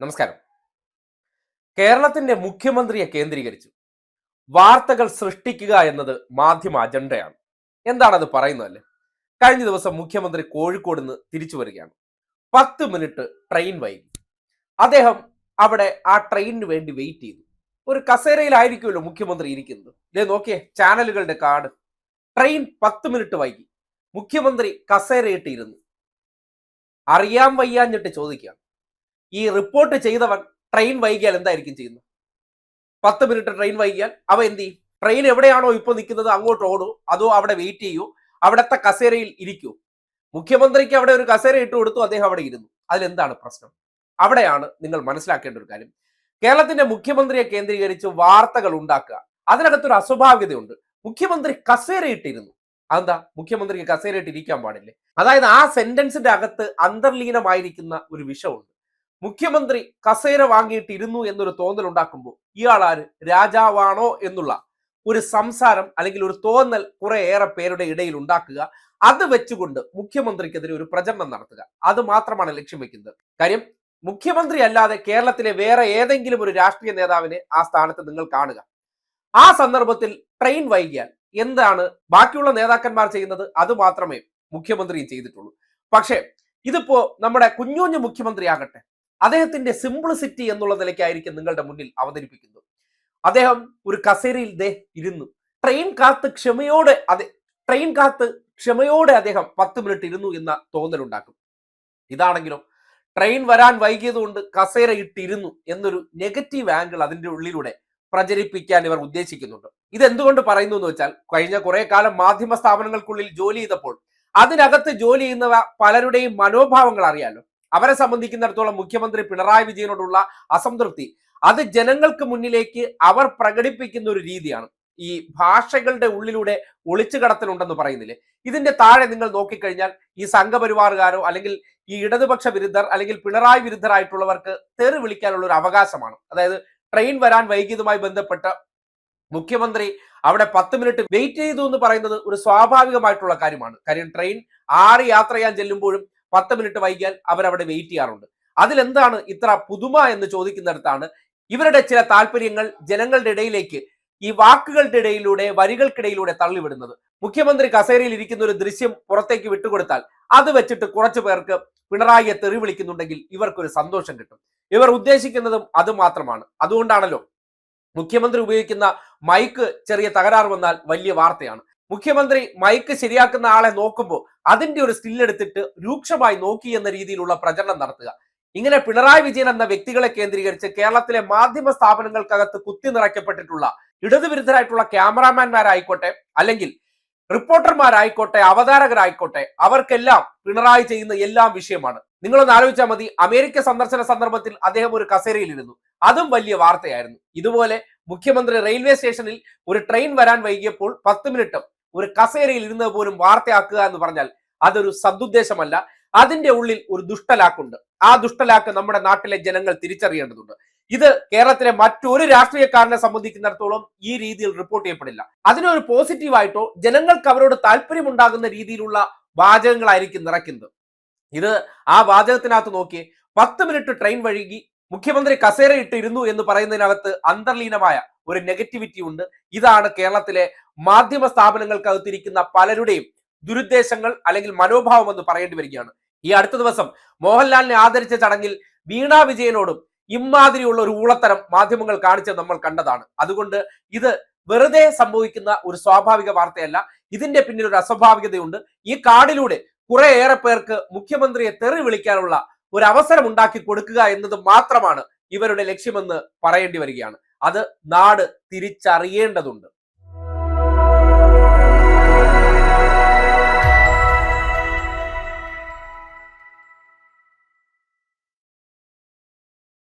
നമസ്കാരം. കേരളത്തിന്റെ മുഖ്യമന്ത്രിയെ കേന്ദ്രീകരിച്ചു. വാർത്തകൾ സൃഷ്ടിക്കുക എന്നത് മാധ്യമ അജണ്ടയാണ്. എന്താണത് പറയുന്നതല്ലേ? കഴിഞ്ഞ ദിവസം മുഖ്യമന്ത്രി കോഴിക്കോട് നിന്ന് തിരിച്ചു വരികയാണ്. പത്ത് മിനിറ്റ് ട്രെയിൻ വൈകി. അദ്ദേഹം അവിടെ ആ ട്രെയിനിന് വേണ്ടി വെയിറ്റ് ചെയ്തു. ഒരു കസേരയിലായിരിക്കുമല്ലോ മുഖ്യമന്ത്രി ഇരിക്കുന്നത്. ഇതേ നോക്കിയേ ചാനലുകളുടെ കാർഡ് ട്രെയിൻ പത്ത് മിനിറ്റ് വൈകി. മുഖ്യമന്ത്രി കസേരയിട്ടിരുന്നു അറിയാൻ വയ്യാഞ്ഞിട്ട് ചോദിക്കുകയാണ്. ഈ റിപ്പോർട്ട് ചെയ്തവൻ ട്രെയിൻ വൈകിയാൽ എന്തായിരിക്കും ചെയ്യുന്നത്? പത്ത് മിനിറ്റ് ട്രെയിൻ വൈകിയാൽ അവ എന്ത് ചെയ്യും? ട്രെയിൻ എവിടെയാണോ ഇപ്പൊ നിൽക്കുന്നത് അങ്ങോട്ട് ഓടൂ. അതോ അവിടെ വെയിറ്റ് ചെയ്യൂ. അവിടത്തെ കസേരയിൽ ഇരിക്കൂ. മുഖ്യമന്ത്രിക്ക് അവിടെ ഒരു കസേര ഇട്ട് കൊടുത്തു അദ്ദേഹം അവിടെ ഇരുന്നു. അതിലെന്താണ് പ്രശ്നം? അവിടെയാണ് നിങ്ങൾ മനസ്സിലാക്കേണ്ട ഒരു കാര്യം. കേരളത്തിന്റെ മുഖ്യമന്ത്രിയെ കേന്ദ്രീകരിച്ച് വാർത്തകൾ ഉണ്ടാക്കുക. അതിനകത്തൊരു അസ്വാഭാവികതയുണ്ട്. മുഖ്യമന്ത്രി കസേരയിട്ടിരുന്നു അതെന്താ? മുഖ്യമന്ത്രിക്ക് കസേരയിട്ട് ഇരിക്കാൻ പാടില്ലേ? അതായത് ആ സെന്റൻസിന്റെ അകത്ത് അന്തർലീനമായിരിക്കുന്ന ഒരു വിഷമുണ്ട് മുഖ്യമന്ത്രി കസേര വാങ്ങിയിട്ടിരുന്നു എന്നൊരു തോന്നൽ ഉണ്ടാക്കുമ്പോൾ ഇയാൾ ആര് രാജാവാണോ എന്നുള്ള ഒരു സംസാരം അല്ലെങ്കിൽ ഒരു തോന്നൽ കുറെ ഏറെ പേരുടെ ഇടയിൽ ഉണ്ടാക്കുക. അത് വെച്ചുകൊണ്ട് മുഖ്യമന്ത്രിക്കെതിരെ ഒരു പ്രചരണം നടത്തുക. അത് മാത്രമാണ് ലക്ഷ്യം വെക്കുന്നത്. കാര്യം മുഖ്യമന്ത്രി അല്ലാതെ കേരളത്തിലെ വേറെ ഏതെങ്കിലും ഒരു രാഷ്ട്രീയ നേതാവിനെ ആ സ്ഥാനത്ത് നിങ്ങൾ കാണുക. ആ സന്ദർഭത്തിൽ ട്രെയിൻ വൈകിയാൽ എന്താണ് ബാക്കിയുള്ള നേതാക്കന്മാർ ചെയ്യുന്നത്? അത് മാത്രമേ മുഖ്യമന്ത്രിയും ചെയ്തിട്ടുള്ളൂ. പക്ഷേ ഇതിപ്പോ നമ്മുടെ കുഞ്ഞുഞ്ഞു മുഖ്യമന്ത്രി ആകട്ടെ അദ്ദേഹത്തിന്റെ സിംപ്ലിസിറ്റി എന്നുള്ള നിലയ്ക്കായിരിക്കും നിങ്ങളുടെ മുന്നിൽ അവതരിപ്പിക്കുന്നത്. അദ്ദേഹം ഒരു കസേരയിൽ ദേ ഇരുന്നു. ട്രെയിൻ കാത്ത് ക്ഷമയോടെ അതെ ട്രെയിൻ കാത്ത് ക്ഷമയോടെ അദ്ദേഹം പത്ത് മിനിറ്റ് ഇരുന്നു എന്ന തോന്നലുണ്ടാക്കും. ഇതാണെങ്കിലും ട്രെയിൻ വരാൻ വൈകിയതുകൊണ്ട് കസേര ഇട്ടിരുന്നു എന്നൊരു നെഗറ്റീവ് ആംഗിൾ അതിന്റെ ഉള്ളിലൂടെ പ്രചരിപ്പിക്കാൻ ഇവർ ഉദ്ദേശിക്കുന്നുണ്ട്. ഇത് എന്തുകൊണ്ട് പറയുന്നു എന്ന് വെച്ചാൽ കഴിഞ്ഞ കുറെ കാലം മാധ്യമ സ്ഥാപനങ്ങൾക്കുള്ളിൽ ജോലി ചെയ്തപ്പോൾ അതിനകത്ത് ജോലി ചെയ്യുന്നവ പലരുടെയും മനോഭാവങ്ങൾ അറിയാലോ. അവരെ സംബന്ധിക്കുന്നിടത്തോളം മുഖ്യമന്ത്രി പിണറായി വിജയനോടുള്ള അസംതൃപ്തി. അത് ജനങ്ങൾക്ക് മുന്നിലേക്ക് അവർ പ്രകടിപ്പിക്കുന്ന ഒരു രീതിയാണ്. ഈ ഭാഷകളുടെ ഉള്ളിലൂടെ ഒളിച്ചു കടത്തലുണ്ടെന്ന് പറയുന്നില്ലേ? ഇതിന്റെ താഴെ നിങ്ങൾ നോക്കിക്കഴിഞ്ഞാൽ ഈ സംഘപരിവാറുകാരോ അല്ലെങ്കിൽ ഈ ഇടതുപക്ഷ വിരുദ്ധർ അല്ലെങ്കിൽ പിണറായി വിരുദ്ധരായിട്ടുള്ളവർക്ക് തെറി വിളിക്കാനുള്ള ഒരു അവകാശമാണ്. അതായത് ട്രെയിൻ വരാൻ വൈകിയതുമായി ബന്ധപ്പെട്ട് മുഖ്യമന്ത്രി അവിടെ പത്ത് മിനിറ്റ് വെയിറ്റ് ചെയ്തു എന്ന് പറയുന്നത് ഒരു സ്വാഭാവികമായിട്ടുള്ള കാര്യമാണ്. കാര്യം ട്രെയിൻ ആറ് യാത്ര ചെയ്യാൻ ചെല്ലുമ്പോഴും പത്ത് മിനിറ്റ് വൈകിയാൽ അവരവിടെ വെയിറ്റ് ചെയ്യാറുണ്ട്. അതിലെന്താണ് ഇത്ര പുതുമ എന്ന് ചോദിക്കുന്നിടത്താണ് ഇവരുടെ ചില താല്പര്യങ്ങൾ ജനങ്ങളുടെ ഇടയിലേക്ക് ഈ വാക്കുകളുടെ ഇടയിലൂടെ വരികൾക്കിടയിലൂടെ തള്ളിവിടുന്നത്. മുഖ്യമന്ത്രി കസേരയിൽ ഇരിക്കുന്ന ഒരു ദൃശ്യം പുറത്തേക്ക് വിട്ടുകൊടുത്താൽ അത് വെച്ചിട്ട് കുറച്ചു പേർക്ക് പിണറായിയെ തെറി വിളിക്കുന്നുണ്ടെങ്കിൽ ഇവർക്കൊരു സന്തോഷം കിട്ടും. ഇവർ ഉദ്ദേശിക്കുന്നതും അത് മാത്രമാണ്. അതുകൊണ്ടാണല്ലോ മുഖ്യമന്ത്രി ഉപയോഗിക്കുന്ന മൈക്ക് ചെറിയ തകരാറ് വന്നാൽ വലിയ വാർത്തയാണ്. മുഖ്യമന്ത്രി മൈക്ക് ശരിയാക്കുന്ന ആളെ നോക്കുമ്പോൾ അതിന്റെ ഒരു സ്റ്റിൽ എടുത്തിട്ട് രൂക്ഷമായി നോക്കി എന്ന രീതിയിലുള്ള പ്രചരണം നടത്തുക. ഇങ്ങനെ പിണറായി വിജയൻ എന്ന വ്യക്തികളെ കേന്ദ്രീകരിച്ച് കേരളത്തിലെ മാധ്യമ സ്ഥാപനങ്ങൾക്കകത്ത് കുത്തി നിറയ്ക്കപ്പെട്ടിട്ടുള്ള ഇടതുവിരുദ്ധരായിട്ടുള്ള ക്യാമറാമാൻമാരായിക്കോട്ടെ അല്ലെങ്കിൽ റിപ്പോർട്ടർമാരായിക്കോട്ടെ അവതാരകരായിക്കോട്ടെ അവർക്കെല്ലാം പിണറായി ചെയ്യുന്ന എല്ലാം വിഷയമാണ്. നിങ്ങളൊന്ന് ആലോചിച്ചാൽ മതി അമേരിക്ക സന്ദർശന സന്ദർഭത്തിൽ അദ്ദേഹം ഒരു കസേരയിലിരുന്നു അതും വലിയ വാർത്തയായിരുന്നു. ഇതുപോലെ മുഖ്യമന്ത്രി റെയിൽവേ സ്റ്റേഷനിൽ ഒരു ട്രെയിൻ വരാൻ വൈകിയപ്പോൾ പത്ത് മിനിറ്റും ഒരു കസേരയിൽ ഇരുന്നത് പോലും വാർത്തയാക്കുക എന്ന് പറഞ്ഞാൽ അതൊരു സദുദ്ദേശമല്ല. അതിന്റെ ഉള്ളിൽ ഒരു ദുഷ്ടലാക്കുണ്ട്. ആ ദുഷ്ടലാക്ക് നമ്മുടെ നാട്ടിലെ ജനങ്ങൾ തിരിച്ചറിയേണ്ടതുണ്ട്. ഇത് കേരളത്തിലെ മറ്റൊരു രാഷ്ട്രീയക്കാരനെ സംബന്ധിക്കുന്നിടത്തോളം ഈ രീതിയിൽ റിപ്പോർട്ട് ചെയ്യപ്പെടില്ല. അതിനൊരു പോസിറ്റീവായിട്ടോ ജനങ്ങൾക്ക് അവരോട് താല്പര്യമുണ്ടാകുന്ന രീതിയിലുള്ള വാചകങ്ങളായിരിക്കും നിറയ്ക്കുന്നത്. ഇത് ആ വാചകത്തിനകത്ത് നോക്കി പത്ത് മിനിറ്റ് ട്രെയിൻ വഴുകി മുഖ്യമന്ത്രി കസേര ഇട്ടിരുന്നു എന്ന് പറയുന്നതിനകത്ത് അന്തർലീനമായ ഒരു നെഗറ്റിവിറ്റി ഉണ്ട്. ഇതാണ് കേരളത്തിലെ മാധ്യമ സ്ഥാപനങ്ങൾക്കകത്തിരിക്കുന്ന പലരുടെയും ദുരുദ്ദേശങ്ങൾ അല്ലെങ്കിൽ മനോഭാവം എന്ന് പറയേണ്ടി വരികയാണ്. ഈ അടുത്ത ദിവസം മോഹൻലാലിനെ ആദരിച്ച ചടങ്ങിൽ വീണ വിജയനോടും ഇമാതിരിയുള്ള ഒരു ഊളത്തരം മാധ്യമങ്ങൾ കാണിച്ച നമ്മൾ കണ്ടതാണ്. അതുകൊണ്ട് ഇത് വെറുതെ സംഭവിക്കുന്ന ഒരു സ്വാഭാവിക വാർത്തയല്ല. ഇതിന്റെ പിന്നിൽ ഒരു അസ്വാഭാവികതയുണ്ട്. ഈ കാർഡിലൂടെ കുറെ ഏറെ പേർക്ക് മുഖ്യമന്ത്രിയെ തെറി വിളിക്കാനുള്ള ഒരു അവസരം ഉണ്ടാക്കി കൊടുക്കുക എന്നത് മാത്രമാണ് ഇവരുടെ ലക്ഷ്യമെന്ന് പറയേണ്ടി വരികയാണ്. അത് നാട് തിരിച്ചറിയേണ്ടതുണ്ട്.